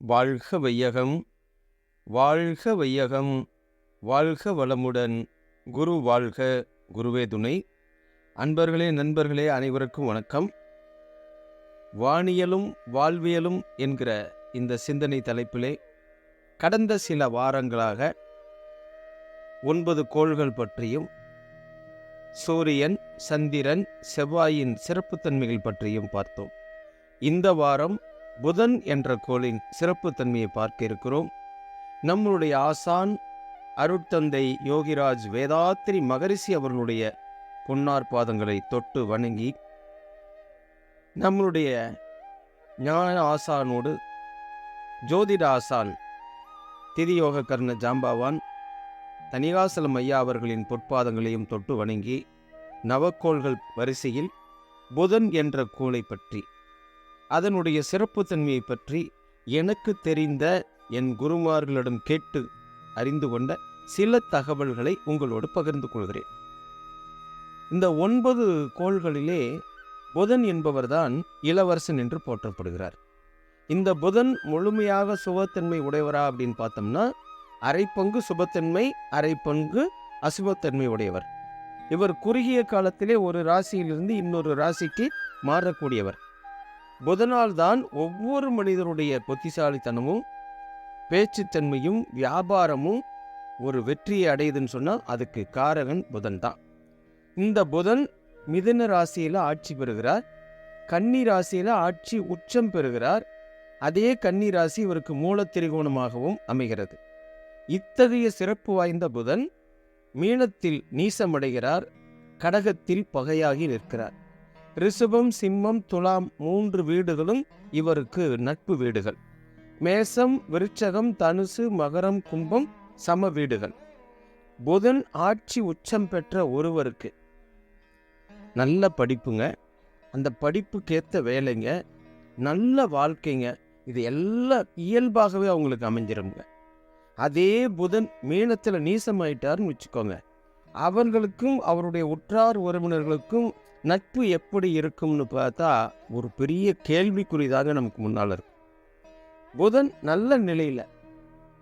வாழ்க வையகம் வாழ்க வையகம் வாழ்க வளமுடன். குரு வாழ்க குருவே துணை. அன்பர்களே நண்பர்களே அனைவருக்கும் வணக்கம். வானியலும் வாழ்வியலும் என்கிற இந்த சிந்தனை தலைப்பிலே கடந்த சில வாரங்களாக ஒன்பது கோள்கள் பற்றியும் சூரியன் சந்திரன் செவ்வாயின் சிறப்புத்தன்மைகள் பற்றியும் பார்த்தோம். இந்த வாரம் புதன் என்ற கோளின் சிறப்புத்தன்மையை பார்க்க இருக்கிறோம் நம்முடைய ஆசான் அருட்தந்தை யோகிராஜ் வேதாத்திரி மகரிஷி அவர்களுடைய பொன்னார் பாதங்களை தொட்டு வணங்கி நம்மளுடைய ஞான ஆசானோடு ஜோதிட ஆசான் திதியோக கர்ண ஜாம்பாவான் தனிகாசலம் ஐயா அவர்களின் பொற்பாதங்களையும் தொட்டு வணங்கி நவக்கோள்கள் வரிசையில் புதன் என்ற கோளை பற்றி அதனுடைய சிறப்புத்தன்மையை பற்றி எனக்கு தெரிந்த என் குருமார்களிடம் கேட்டு அறிந்து கொண்ட சில தகவல்களை உங்களோடு பகிர்ந்து கொள்கிறேன். இந்த ஒன்பது கோள்களிலே புதன் என்பவர்தான் இளவரசன் என்று போற்றப்படுகிறார். இந்த புதன் முழுமையாக சுபத்தன்மை உடையவரா அப்படின்னு பார்த்தோம்னா அரை பங்கு சுபத்தன்மை அரை பங்கு அசுபத்தன்மை உடையவர். இவர் குறுகிய காலத்திலே ஒரு ராசியிலிருந்து இன்னொரு ராசிக்கு மாறக்கூடியவர். புதனால் தான் ஒவ்வொரு மனிதனுடைய புத்திசாலித்தனமும் பேச்சுத்தன்மையும் வியாபாரமும் ஒரு வெற்றியை அடையுதுன்னு சொன்னால் அதுக்கு காரகன் புதன் தான் இந்த புதன் மிதுன ராசியில் ஆட்சி பெறுகிறார். கன்னி ராசியில் ஆட்சி உச்சம் பெறுகிறார். அதே கன்னி ராசி இவருக்கு மூலத்திரிகோணமாகவும் அமைகிறது. இத்தகைய சிறப்பு வாய்ந்த புதன் மீனத்தில் நீசமடைகிறார். கடகத்தில் பகையாகி நிற்கிறார். ரிஷபம் சிம்மம் துலாம் மூன்று வீடுகளும் இவருக்கு நட்பு வீடுகள். மேசம் விருட்சகம் தனுசு மகரம் கும்பம் சம வீடுகள். புதன் ஆட்சி உச்சம் பெற்ற ஒருவருக்கு. நல்ல படிப்புங்க. அந்த படிப்புக்கேற்ற வேலைங்க. நல்ல வாழ்க்கைங்க. இது எல்லாம் இயல்பாகவே அவங்களுக்கு அமைஞ்சிருங்க. அதே புதன் மீனத்தில் நீசமாயிட்டார்னு வச்சுக்கோங்க. அவர்களுக்கும் அவருடைய உற்றார் உறவினர்களுக்கும் நட்பு எப்படி இருக்கும்னு பார்த்தா ஒரு பெரிய கேள்விக்குறிதாக நமக்கு முன்னால் இருக்கும். புதன் நல்ல நிலையில்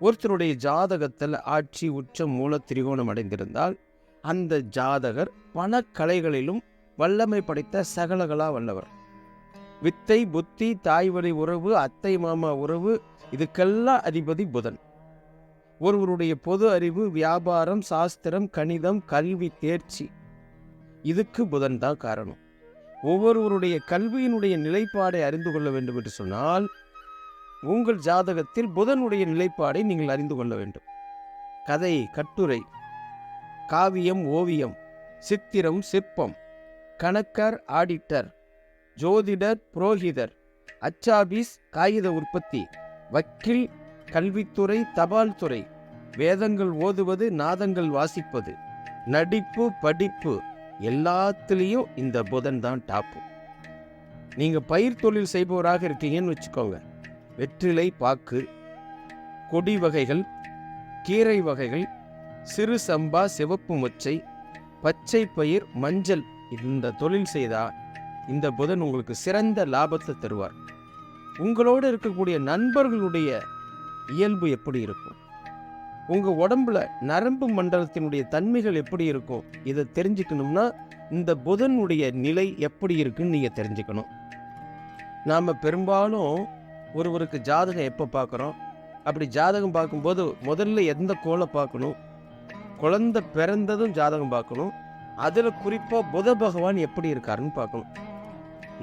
ஒருத்தருடைய ஜாதகத்தில் ஆட்சி உச்சம் மூல திரிகோணம் அடைந்திருந்தால் அந்த ஜாதகர் பல கலைகளிலும் வல்லமை படைத்த சகலகலா வல்லவர். வித்தை புத்தி தாய்வழி உறவு அத்தை மாமா உறவு இதுக்கெல்லாம் அதிபதி புதன். ஒருவருடைய பொது அறிவு வியாபாரம் சாஸ்திரம் கணிதம் கல்வி தேர்ச்சி இதுக்கு புதன் தான் காரணம். ஒவ்வொருவருடைய கல்வியினுடைய நிலைப்பாடை அறிந்து கொள்ள வேண்டும் என்று சொன்னால் உங்கள் ஜாதகத்தில் புதனுடைய நிலைப்பாடை நீங்கள் அறிந்து கொள்ள வேண்டும். கதை கட்டுரை காவியம் ஓவியம் சித்திரம் சிற்பம் கணக்கர் ஆடிட்டர் ஜோதிடர் புரோகிதர் அச்சாபீஸ் காகித உற்பத்தி வக்கீல் கல்வித்துறை தபால் துறை வேதங்கள் ஓதுவது நாதங்கள் வாசிப்பது நடிப்பு படிப்பு எல்லாத்துலேயும் இந்த புதன் தான் டாப்பு நீங்கள் பயிர் தொழில் செய்பவராக இருக்கீங்கன்னு வச்சுக்கோங்க. வெற்றிலை பாக்கு கொடி வகைகள் கீரை வகைகள் சிறு சம்பா சிவப்பு மொச்சை பச்சை பயிர் மஞ்சள் இந்த தொழில் செய்தால் இந்த புதன் உங்களுக்கு சிறந்த லாபத்தை தருவார். உங்களோடு இருக்கக்கூடிய நண்பர்களுடைய இயல்பு எப்படி இருக்கும்? உங்கள் உடம்புல நரம்பு மண்டலத்தினுடைய தன்மைகள் எப்படி இருக்கும் இதை தெரிஞ்சுக்கணும்னா இந்த புதனுடைய நிலை எப்படி இருக்குன்னு நீங்கள் தெரிஞ்சுக்கணும். நாம் பெரும்பாலும் ஒருவருக்கு ஜாதகம் எப்போ பார்க்குறோம்? அப்படி ஜாதகம் பார்க்கும்போது முதல்ல எந்த கோலை பார்க்கணும்? குழந்தை பிறந்ததும் ஜாதகம் பார்க்கணும். அதில் குறிப்பாக புத பகவான் எப்படி இருக்காருன்னு பார்க்கணும்.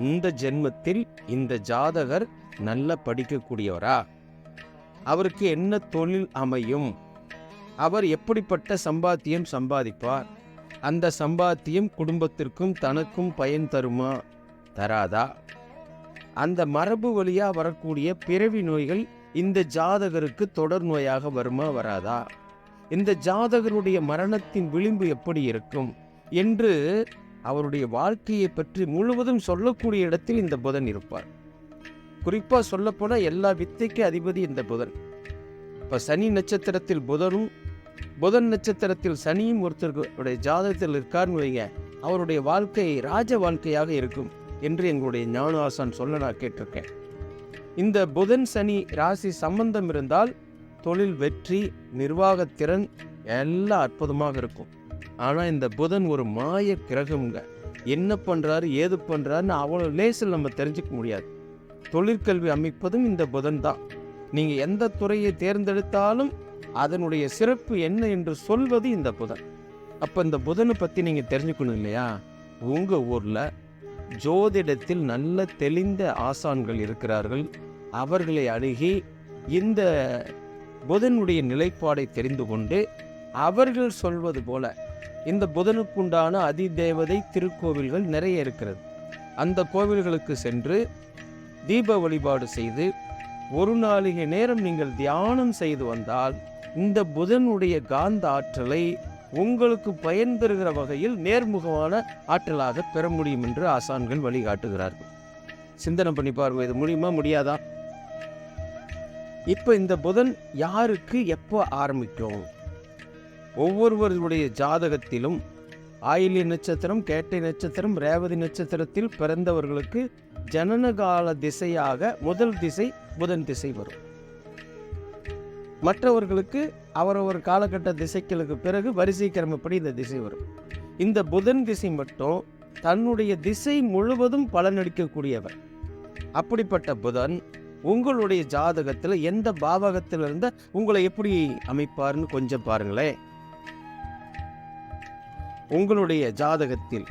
இந்த ஜென்மத்தில் இந்த ஜாதகர் நல்ல படிக்கக்கூடியவரா? அவருக்கு என்ன தொழில் அமையும்? அவர் எப்படிப்பட்ட சம்பாத்தியம் சம்பாதிப்பார்? அந்த சம்பாத்தியம் குடும்பத்திற்கும் தனக்கும் பயன் தருமா? தராதா? அந்த மரபு வழியாக வரக்கூடிய பிறவி நோய்கள் இந்த ஜாதகருக்கு தொடர் நோயாக வருமா வராதா? இந்த ஜாதகருடைய மரணத்தின் விளிம்பு எப்படி இருக்கும்? என்று அவருடைய வாழ்க்கையை பற்றி முழுவதும் சொல்லக்கூடிய இடத்தில் இந்த புதன் இருப்பார். குறிப்பாக சொல்லப்போனால் எல்லா வித்தைக்கு அதிபதி இந்த புதன். இப்போ சனி நட்சத்திரத்தில் புதனும் புதன் நட்சத்திரத்தில் சனியும் ஒருத்தருடைய ஜாதகத்தில் இருக்காருன்னு வைங்க. அவருடைய வாழ்க்கை ராஜ வாழ்க்கையாக இருக்கும் என்று எங்களுடைய ஞானவாசன் சொல்ல நான் கேட்டிருக்கேன். இந்த புதன் சனி ராசி சம்பந்தம் இருந்தால் தொழில் வெற்றி நிர்வாகத்திறன் எல்லாம் அற்புதமாக இருக்கும். ஆனால் இந்த புதன் ஒரு மாய கிரகம்ங்க. என்ன பண்ணுறாரு ஏது பண்ணுறாருன்னு அவ்வளோ லேசில் நம்ம தெரிஞ்சுக்க முடியாது. தொழிற்கல்வி அமைப்பதும் இந்த புதன் தான். நீங்கள் எந்த துறையை தேர்ந்தெடுத்தாலும் அதனுடைய சிறப்பு என்ன என்று சொல்வது இந்த புதன். அப்போ இந்த புதனை பற்றி நீங்கள் தெரிஞ்சுக்கணும் இல்லையா? உங்கள் ஊரில் ஜோதிடத்தில் நல்ல தெளிந்த ஆசான்கள் இருக்கிறார்கள். அவர்களை அணுகி இந்த புதனுடைய நிலைப்பாடை தெரிந்து கொண்டு அவர்கள் சொல்வது போல இந்த புதனுக்குண்டான அதிதேவதை திருக்கோவில்கள் நிறைய இருக்கிறது. அந்த கோவில்களுக்கு சென்று தீப வழிபாடு செய்து ஒரு நாளிகை நேரம் நீங்கள் தியானம் செய்து வந்தால் இந்த புதனுடைய காந்த ஆற்றலை உங்களுக்கு பயன் தருகிற வகையில் நேர்முகமான ஆற்றலாக பெற முடியும் என்று ஆசான்கள் வழிகாட்டுகிறார்கள். சிந்தனை பண்ணி பாருங்க இது முடியுமா முடியாதா? இப்போ இந்த புதன் யாருக்கு எப்போ ஆரம்பிக்கும்? ஒவ்வொருவருடைய ஜாதகத்திலும் ஆயிலி நட்சத்திரம் கேட்டை நட்சத்திரம் ரேவதி நட்சத்திரத்தில் பிறந்தவர்களுக்கு ஜனனகால திசையாக முதல் திசை புதன் திசை வரும். மற்றவர்களுக்கு அவரவர் காலகட்ட திசைகளுக்கு பிறகு வரிசை கிரமப்படி இந்த திசை வரும். இந்த புதன் திசை மட்டும் தன்னுடைய திசை முழுவதும் பலனளிக்கக்கூடியவர். அப்படிப்பட்ட புதன் உங்களுடைய ஜாதகத்தில் எந்த பாவகத்தில் இருந்த உங்களை எப்படி அமைப்பார்னு கொஞ்சம் பாருங்களேன். உங்களுடைய ஜாதகத்தில்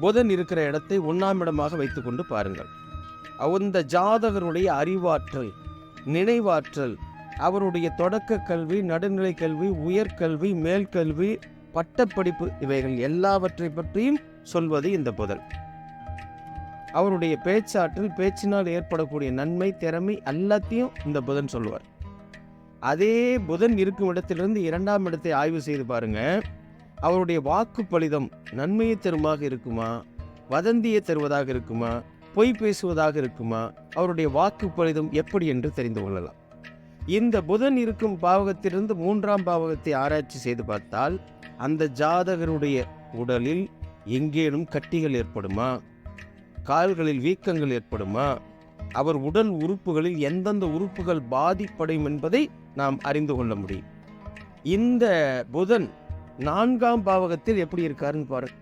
புதன் இருக்கிற இடத்தை ஒன்றாம் இடமாக வைத்துக்கொண்டு பாருங்கள். அந்த ஜாதகருடைய அறிவாற்றல் நினைவாற்றல் அவருடைய தொடக்க கல்வி நடுநிலை கல்வி உயர்கல்வி மேல்கல்வி பட்டப்படிப்பு இவைகள் எல்லாவற்றை பற்றியும் சொல்வது இந்த புதன் அவருடைய பேச்சாற்றல் பேச்சினால் ஏற்படக்கூடிய நன்மை திறமை எல்லாத்தையும் இந்த புதன் சொல்லுவார். அதே புதன் இருக்கும் இடத்திலிருந்து இரண்டாம் இடத்தை ஆய்வு செய்து பாருங்க. அவருடைய வாக்கு பலிதம் நன்மையை தருமாக இருக்குமா? வதந்தியை தருவதாக இருக்குமா? பொய் பேசுவதாக இருக்குமா? அவருடைய வாக்கு பலிதம் எப்படி என்று தெரிந்து கொள்ளலாம். இந்த புதன் இருக்கும் பாவகத்திலிருந்து மூன்றாம் பாவகத்தை ஆராய்ச்சி செய்து பார்த்தால் அந்த ஜாதகருடைய உடலில் எங்கேனும் கட்டிகள் ஏற்படுமா? கால்களில் வீக்கங்கள் ஏற்படுமா? அவர் உடல் உறுப்புகளில் எந்தெந்த உறுப்புகள் பாதிப்படையும் என்பதை நாம் அறிந்து கொள்ள முடியும். இந்த புதன் நான்காம் பாவகத்தில் எப்படி இருக்காருன்னு பாருங்க.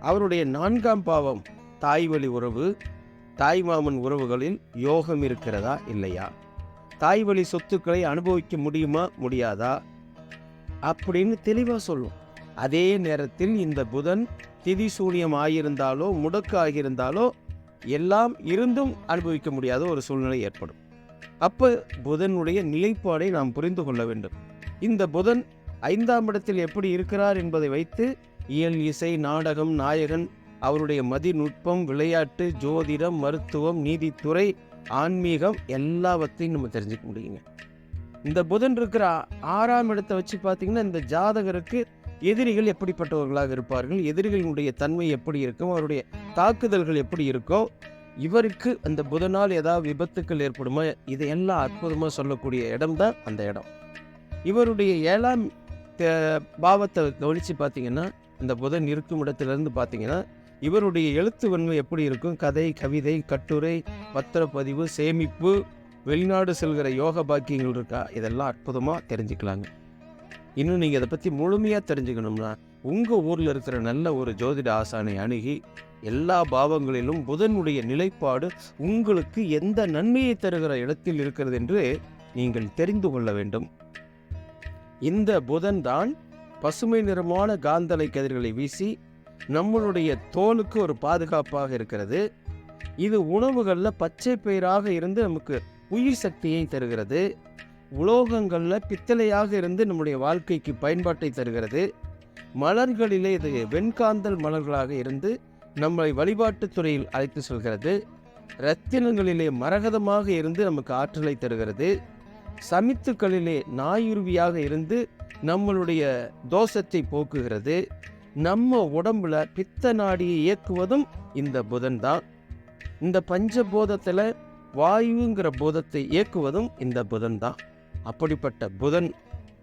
அவருடைய நான்காம் பாவம் தாய் வழி உறவு தாய் மாமன் உறவுகளில் யோகம் இருக்கிறதா இல்லையா? தாய் வழி சொத்துக்களை அனுபவிக்க முடியுமா? முடியாதா? அப்படின்னு தெளிவாக சொல்லும். அதே நேரத்தில் இந்த புதன் திதி சூனியம் ஆகியிருந்தாலோ முடக்கு ஆகியிருந்தாலோ எல்லாம் இருந்தும் அனுபவிக்க முடியாத ஒரு சூழ்நிலை ஏற்படும். அப்போ புதனுடைய நிலைப்பாடை நாம் புரிந்து கொள்ள வேண்டும். இந்த புதன் ஐந்தாம் இடத்தில் எப்படி இருக்கிறார் என்பதை வைத்து இயல் இசை நாடகம் நாயகன் அவருடைய மதிநுட்பம் விளையாட்டு ஜோதிடம் மருத்துவம் நீதித்துறை ஆன்மீகம் எல்லாவற்றையும் நம்ம தெரிஞ்சுக்க முடியுங்க. இந்த புதன் இருக்கிற ஆறாம் இடத்தை வச்சு பார்த்தீங்கன்னா இந்த ஜாதகருக்கு எதிரிகள் எப்படிப்பட்டவர்களாக இருப்பார்கள்? எதிரிகளுடைய தன்மை எப்படி இருக்கும்? அவருடைய தாக்குதல்கள் எப்படி இருக்கும்? இவருக்கு அந்த புதனால் ஏதாவது விபத்துக்கள் ஏற்படுமா? இதையெல்லாம் அற்புதமாக சொல்லக்கூடிய இடம் தான் அந்த இடம். இவருடைய ஏழாம் பாவத்தை கவனித்து பார்த்தீங்கன்னா இந்த புதன் இருக்கும் இடத்துலேருந்து பார்த்தீங்கன்னா இவருடைய எழுத்து வன்மை எப்படி இருக்கும்? கதை கவிதை கட்டுரை பத்திரப்பதிவு சேமிப்பு வெளிநாடு செல்கிற யோக பாக்கியங்கள் இருக்கா? இதெல்லாம் அற்புதமாக தெரிஞ்சுக்கலாங்க. இன்னும் நீங்கள் இதை பற்றி முழுமையாக தெரிஞ்சுக்கணும்னா உங்கள் ஊரில் இருக்கிற நல்ல ஒரு ஜோதிட ஆசானை அணுகி எல்லா பாவங்களிலும் புதனுடைய நிலைப்பாடு உங்களுக்கு எந்த நன்மையை தருகிற இடத்தில் இருக்கிறது என்று நீங்கள் தெரிந்து கொள்ள வேண்டும். இந்த புதன் தான் பசுமை நிறமான காந்தலை கதிர்களை வீசி நம்மளுடைய தோலுக்கு ஒரு பாதுகாப்பாக இருக்கிறது. இது உணவுகளில் பச்சை பயிராக இருந்து நமக்கு உயிர் சக்தியை தருகிறது. உலோகங்களில் பித்தளையாக இருந்து நம்முடைய வாழ்க்கைக்கு பயன்பாட்டை தருகிறது. மலர்களிலே இது வெண்காந்தல் மலர்களாக இருந்து நம்மளை வழிபாட்டுத் துறையில் அழைத்து செல்கிறது. ரத்தினங்களிலே மரகதமாக இருந்து நமக்கு ஆற்றலை தருகிறது. சமித்துக்களிலே நாயுருவியாக இருந்து நம்மளுடைய தோஷத்தை போக்குகிறது. நம்ம உடம்புல பித்த நாடியை இயக்குவதும் இந்த புதன் தான் இந்த பஞ்சபோதத்தில் வாயுங்கிற போதத்தை இயக்குவதும் இந்த புதன் தான் அப்படிப்பட்ட புதன்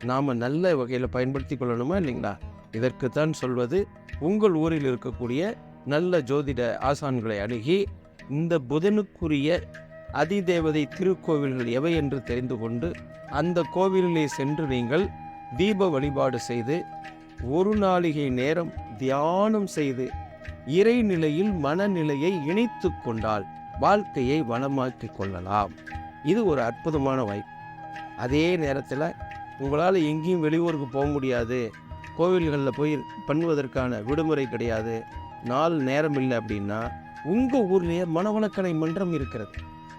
நாம் நல்ல வகையில் பயன்படுத்தி கொள்ளணுமா இல்லைங்களா? இதற்குத்தான் சொல்வது உங்கள் ஊரில் இருக்கக்கூடிய நல்ல ஜோதிட ஆசான்களை அணுகி இந்த புதனுக்குரிய அதிதேவதை திருக்கோவில்கள் எவை என்று தெரிந்து கொண்டு அந்த கோவிலிலே சென்று நீங்கள் தீப வழிபாடு செய்து ஒரு நாளிகை நேரம் தியானம் செய்து இறைநிலையில் மனநிலையை இணைத்து கொண்டால் வாழ்க்கையை வளமாக்கிக் கொள்ளலாம். இது ஒரு அற்புதமான வாய்ப்பு அதே நேரத்தில் உங்களால் எங்கேயும் வெளியூருக்கு போக முடியாது. கோவில்களில் போய் பண்ணுவதற்கான விடுமுறை கிடையாது. நாள் நேரம் இல்லை அப்படின்னா உங்கள் ஊர்லேயே மனவளக்கலை மன்றம் இருக்கிறது.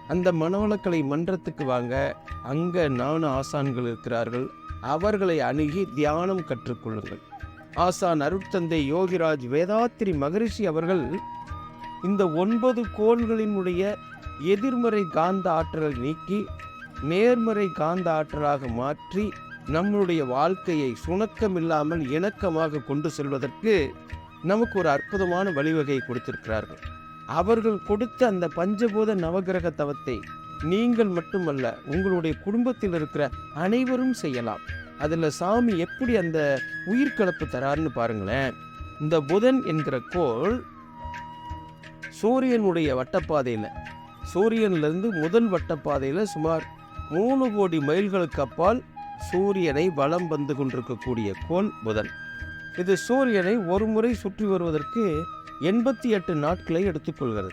அந்த மனவளக்கலை மன்றத்துக்கு வாங்க அங்கே நானு ஆசான்கள் இருக்கிறார்கள். அவர்களை அணுகி தியானம் கற்றுக்கொள்ளுங்கள். ஆசான் அருட்தந்தை யோகிராஜ் வேதாத்திரி மகரிஷி அவர்கள் இந்த ஒன்பது கோள்களினுடைய எதிர்மறை காந்த ஆற்றலை நீக்கி நேர்மறை காந்த ஆற்றலாக மாற்றி நம்மளுடைய வாழ்க்கையை சுணக்கமில்லாமல் இணக்கமாக கொண்டு செல்வதற்கு நமக்கு ஒரு அற்புதமான வழிவகை கொடுத்திருக்கிறார்கள். அவர்கள் கொடுத்த அந்த பஞ்சபூத நவகிரக தவத்தை நீங்கள் மட்டுமல்ல உங்களுடைய குடும்பத்தில் இருக்கிற அனைவரும் செய்யலாம். அதில் சாமி எப்படி அந்த உயிர்கலப்பு தராருன்னு பாருங்களேன். இந்த புதன் என்கிற கோள் சூரியனுடைய வட்டப்பாதையில் சூரியன்லேருந்து முதல் வட்டப்பாதையில் சுமார் மூணு கோடி மைல்களுக்கு அப்பால் சூரியனை வலம் வந்து கொண்டிருக்கக்கூடிய கோள் புதன். இது சூரியனை ஒரு முறை சுற்றி வருவதற்கு எண்பத்தி எட்டு நாட்களை எடுத்துக்கொள்கிறது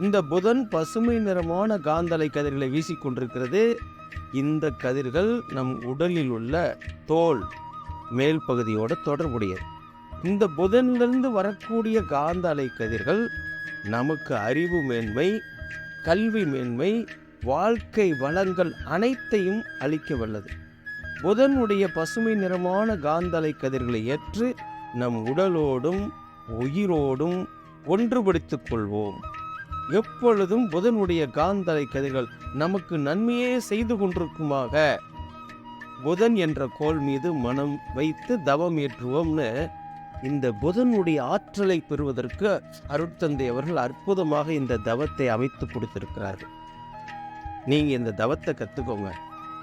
இந்த புதன் பசுமை நிறமான காந்தலை கதிர்களை வீசிக்கொண்டிருக்கிறது இந்த கதிர்கள் நம் உடலில் உள்ள தோல் மேல் பகுதியோட தொடர்புடையது. இந்த புதனிலிருந்து வரக்கூடிய காந்த அலை கதிர்கள் நமக்கு அறிவு மேன்மை கல்வி மேன்மை வாழ்க்கை வளங்கள் அனைத்தையும் அளிக்க வல்லது. புதனுடைய பசுமை நிறமான காந்தலை கதிர்களை ஏற்று நம் உடலோடும் உயிரோடும் ஒன்றுபடுத்திக் கொள்வோம். எப்பொழுதும் புதனுடைய காந்தலை கதிர்கள் நமக்கு நன்மையே செய்து கொண்டிருக்குமாக. புதன் என்ற கோள் மீது மனம் வைத்து தவம் ஏற்றுவோம்னு இந்த புதனுடைய ஆற்றலை பெறுவதற்கு அருட்தந்தை அவர்கள் அற்புதமாக இந்த தவத்தை அமைத்து கொடுத்திருக்கிறார்கள். நீங்கள் இந்த தவத்தை கற்றுக்கோங்க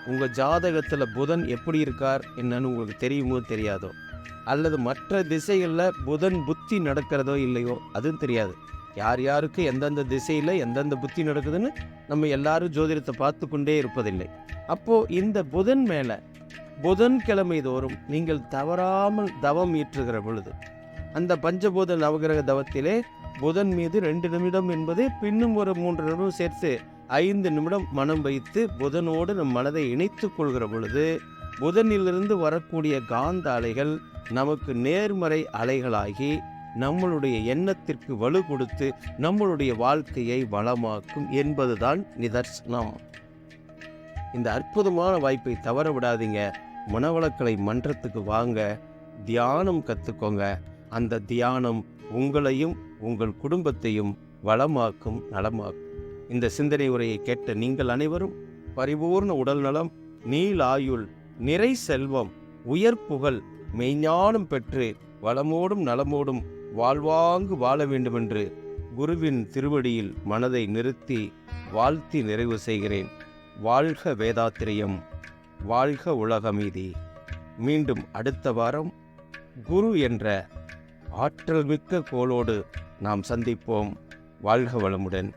உங்கள் ஜாதகத்தில் புதன் எப்படி இருக்கார் என்னன்னு உங்களுக்கு தெரியுமோ தெரியாதோ? அல்லது மற்ற திசைகளில் புதன் புத்தி நடக்கிறதோ இல்லையோ? அதுவும் தெரியாது. யார் யாருக்கு எந்தெந்த திசையில் எந்தெந்த புத்தி நடக்குதுன்னு நம்ம எல்லாரும் ஜோதிடத்தை பார்த்து கொண்டே இருப்பதில்லை. அப்போது இந்த புதன் மேலே புதன்கிழமை தோறும் நீங்கள் தவறாமல் தவம் ஈற்றுகிற பொழுது அந்த பஞ்சபூத நவகிரக தவத்திலே புதன் மீது ரெண்டு நிமிடம் என்பது பின்னும் ஒரு மூன்று நிமிடம் சேர்த்து ஐந்து நிமிடம் மனம் வைத்து புதனோடு நம் மனதை இணைத்துக் கொள்கிற பொழுது புதனிலிருந்து வரக்கூடிய காந்த அலைகள் நமக்கு நேர்மறை அலைகளாகி நம்மளுடைய எண்ணத்திற்கு வலு கொடுத்து நம்மளுடைய வாழ்க்கையை வளமாக்கும் என்பதுதான் நிதர்சனம். இந்த அற்புதமான வாய்ப்பை தவற விடாதீங்க. மனவளக்கலை மன்றத்துக்கு வாங்க. தியானம் கற்றுக்கோங்க அந்த தியானம் உங்களையும் உங்கள் குடும்பத்தையும் வளமாக்கும் நலமாக்கும். இந்த சிந்தனை உரையை கேட்ட நீங்கள் அனைவரும் பரிபூர்ண உடல் நலம் நீளாயுள் நிறை செல்வம் உயர் புகழ் மெய்ஞானம் பெற்று வளமோடும் நலமோடும் வாழ்வாங்கு வாழ வேண்டுமென்று குருவின் திருவடியில் மனதை நிறுத்தி வாழ்த்தி நிறைவு செய்கிறேன். வாழ்க வேதாத்திரியம் வாழ்க உலகமீதி. மீண்டும் அடுத்த வாரம் குரு என்ற ஆற்றல் மிக்க கோளோடு நாம் சந்திப்போம். வாழ்க வளமுடன்.